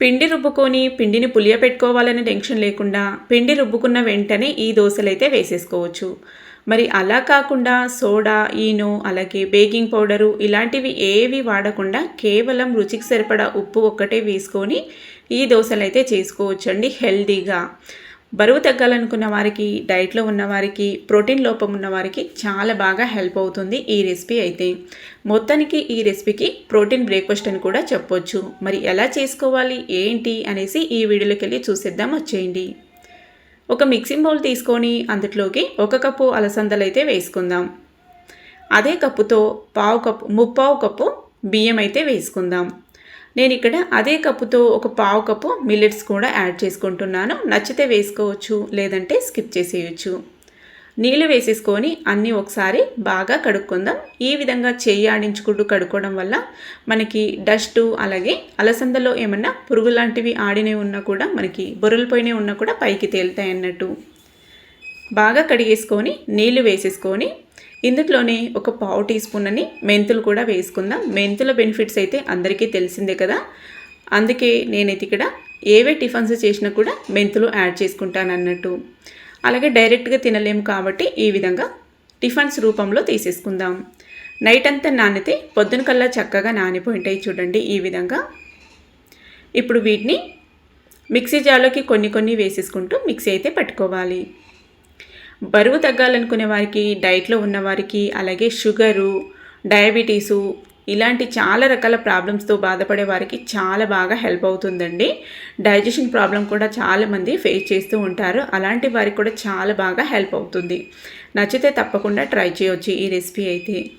పిండి రుబ్బుకొని పిండిని పులియపెట్టుకోవాలనే టెన్షన్ లేకుండా పిండి రుబ్బుకున్న వెంటనే ఈ దోశలు అయితే వేసేసుకోవచ్చు. మరి అలా కాకుండా సోడా ఈనో అలాగే బేకింగ్ పౌడరు ఇలాంటివి ఏవి వాడకుండా కేవలం రుచికి సరిపడా ఉప్పు ఒక్కటే వేసుకొని ఈ దోశలు అయితే చేసుకోవచ్చండి హెల్దీగా. బరువు తగ్గాలనుకున్న వారికి డైట్లో ఉన్న వారికి ప్రోటీన్ లోపం ఉన్న వారికి చాలా బాగా హెల్ప్ అవుతుంది ఈ రెసిపీ అయితే. మొత్తానికి ఈ రెసిపీకి ప్రోటీన్ బ్రేక్ఫాస్ట్ అని కూడా చెప్పొచ్చు. మరి ఎలా చేసుకోవాలి ఏంటి అనేసి ఈ వీడియోలోకి వెళ్ళి చూసేద్దాం వచ్చేయండి. ఒక మిక్సింగ్ బౌల్ తీసుకొని అందులోకి ఒక కప్పు అలసందలు అయితే వేసుకుందాం. అదే కప్పుతో పావు కప్పు ముప్పావు కప్పు బియ్యం అయితే వేసుకుందాం. నేను ఇక్కడ అదే కప్పుతో ఒక పావు కప్పు మిల్లెట్స్ కూడా యాడ్ చేసుకుంటున్నాను. నచ్చితే వేసుకోవచ్చు లేదంటే స్కిప్ చేసేయచ్చు. నీళ్ళు వేసేసుకొని అన్నీ ఒకసారి బాగా కడుక్కుందాం. ఈ విధంగా చేయి ఆడించుకుంటూ కడుక్కోవడం వల్ల మనకి డస్టు అలాగే అలసందలో ఏమన్నా పురుగు లాంటివి ఆడినవి ఉన్నా కూడా మనకి బొరలపోయినవి ఉన్నా కూడా పైకి తేలుతాయి అన్నట్టు. బాగా కడిగేసుకొని నీళ్ళు వేసేసుకొని ఇందులోనే ఒక పావు టీ స్పూన్ అని మెంతులు కూడా వేసుకుందాం. మెంతుల బెనిఫిట్స్ అయితే అందరికీ తెలిసిందే కదా. అందుకే నేనైతే ఇక్కడ ఏవే టిఫన్స్ చేసినా కూడా మెంతులు యాడ్ చేసుకుంటాను అన్నట్టు. అలాగే డైరెక్ట్గా తినలేము కాబట్టి ఈ విధంగా టిఫన్స్ రూపంలో తీసేసుకుందాం. నైట్ అంతా నానితే పొద్దున కల్లా చక్కగా నానిపోయింటాయి చూడండి ఈ విధంగా. ఇప్పుడు వీటిని మిక్సీ జార్లోకి కొన్ని కొన్ని వేసేసుకుంటూ మిక్సీ అయితే పట్టుకోవాలి. బరువు తగ్గాలనుకునే వారికి డైట్లో ఉన్నవారికి అలాగే షుగరు డయాబెటీసు ఇలాంటి చాలా రకాల ప్రాబ్లమ్స్తో బాధపడే వారికి చాలా బాగా హెల్ప్ అవుతుందండి. డైజెషన్ ప్రాబ్లం కూడా చాలామంది ఫేస్ చేస్తూ ఉంటారు. అలాంటి వారికి కూడా చాలా బాగా హెల్ప్ అవుతుంది. నచ్చితే తప్పకుండా ట్రై చేయొచ్చు ఈ రెసిపీ అయితే.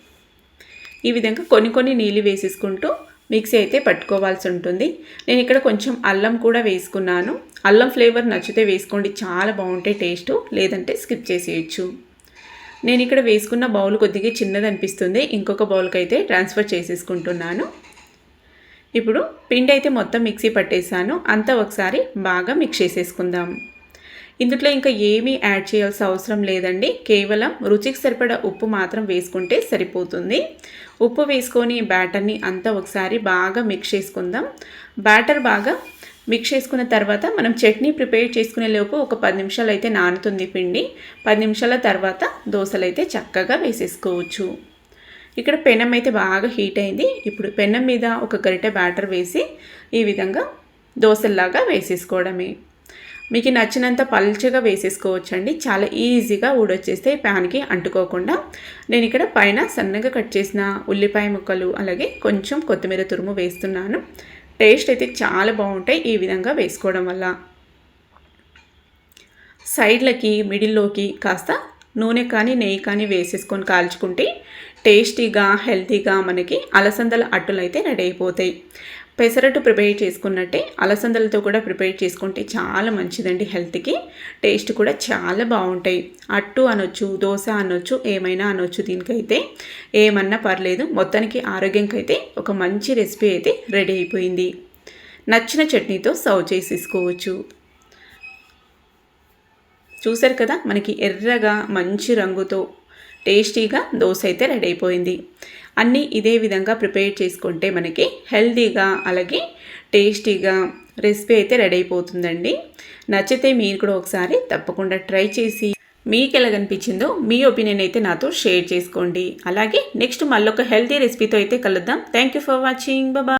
ఈ విధంగా కొన్ని కొన్ని నీళ్ళు వేసేసుకుంటూ మిక్సీ అయితే పట్టుకోవాల్సి ఉంటుంది. నేను ఇక్కడ కొంచెం అల్లం కూడా వేసుకున్నాను. అల్లం ఫ్లేవర్ నచ్చితే వేసుకోండి. చాలా బాగుంటాయి టేస్ట్. లేదంటే స్కిప్ చేసేయచ్చు. నేను ఇక్కడ వేసుకున్న బౌల్ కొద్దిగా చిన్నది అనిపిస్తుంది. ఇంకొక బౌల్కి అయితే ట్రాన్స్ఫర్ చేసేసుకుంటున్నాను. ఇప్పుడు పిండి అయితే మొత్తం మిక్సీ పట్టేసాను అంతా ఒకసారి బాగా మిక్స్ చేసేసుకుందాం. ఇందులో ఇంకా ఏమీ యాడ్ చేయాల్సిన అవసరం లేదండి. కేవలం రుచికి సరిపడా ఉప్పు మాత్రం వేసుకుంటే సరిపోతుంది. ఉప్పు వేసుకొని బ్యాటర్ని అంతా ఒకసారి బాగా మిక్స్ చేసుకుందాం. బ్యాటర్ బాగా మిక్స్ చేసుకున్న తర్వాత మనం చట్నీ ప్రిపేర్ చేసుకునే లోపు ఒక పది నిమిషాలు అయితే నానుతుంది పిండి. పది నిమిషాల తర్వాత దోశలు అయితే చక్కగా వేసేసుకోవచ్చు. ఇక్కడ పెనం అయితే బాగా హీట్ అయింది. ఇప్పుడు పెనం మీద ఒక గరిటె బ్యాటర్ వేసి ఈ విధంగా దోశల్లాగా వేసేసుకోవడమే. మీకు నచ్చినంత పల్చగా వేసేసుకోవచ్చండి. చాలా ఈజీగా ఊడొచ్చేస్తే ప్యాన్కి అంటుకోకుండా. నేను ఇక్కడ పైన సన్నగా కట్ చేసిన ఉల్లిపాయ ముక్కలు అలాగే కొంచెం కొత్తిమీర తురుము వేస్తున్నాను. టేస్ట్ అయితే చాలా బాగుంటాయి ఈ విధంగా వేసుకోవడం వల్ల. సైడ్లకి మిడిల్లోకి కాస్త నూనె కానీ నెయ్యి కానీ వేసేసుకొని కాల్చుకుంటే టేస్టీగా హెల్తీగా మనకి అలసందల అట్టులు అయితే రెడీ అయిపోతాయి. పెసరట్టు ప్రిపేర్ చేసుకున్నట్టే అలసందలతో కూడా ప్రిపేర్ చేసుకుంటే చాలా మంచిదండి హెల్త్కి. టేస్ట్ కూడా చాలా బాగుంటాయి. అట్టు అనొచ్చు దోశ అనొచ్చు ఏమైనా అనొచ్చు దీనికైతే. ఏమన్నా పర్లేదు. మొత్తానికి ఆరోగ్యంకైతే ఒక మంచి రెసిపీ అయితే రెడీ అయిపోయింది. నచ్చిన చట్నీతో సర్వ్ చేసేసుకోవచ్చు. చూసారు కదా? మనకి ఎర్రగా మంచి రంగుతో టేస్టీగా దోశ అయితే రెడీ అయిపోయింది అన్నీ ఇదే విధంగా ప్రిపేర్ చేసుకుంటే మనకి హెల్తీగా అలాగే టేస్టీగా రెసిపీ అయితే రెడీ అయిపోతుందండి నచ్చితే మీరు కూడా ఒకసారి తప్పకుండా ట్రై చేసి మీకు ఎలాగనిపించిందో మీ ఒపీనియన్ అయితే నాతో షేర్ చేసుకోండి. అలాగే నెక్స్ట్ మళ్ళొక హెల్తీ రెసిపీతో అయితే కలుద్దాం. Thank you for watching. Baba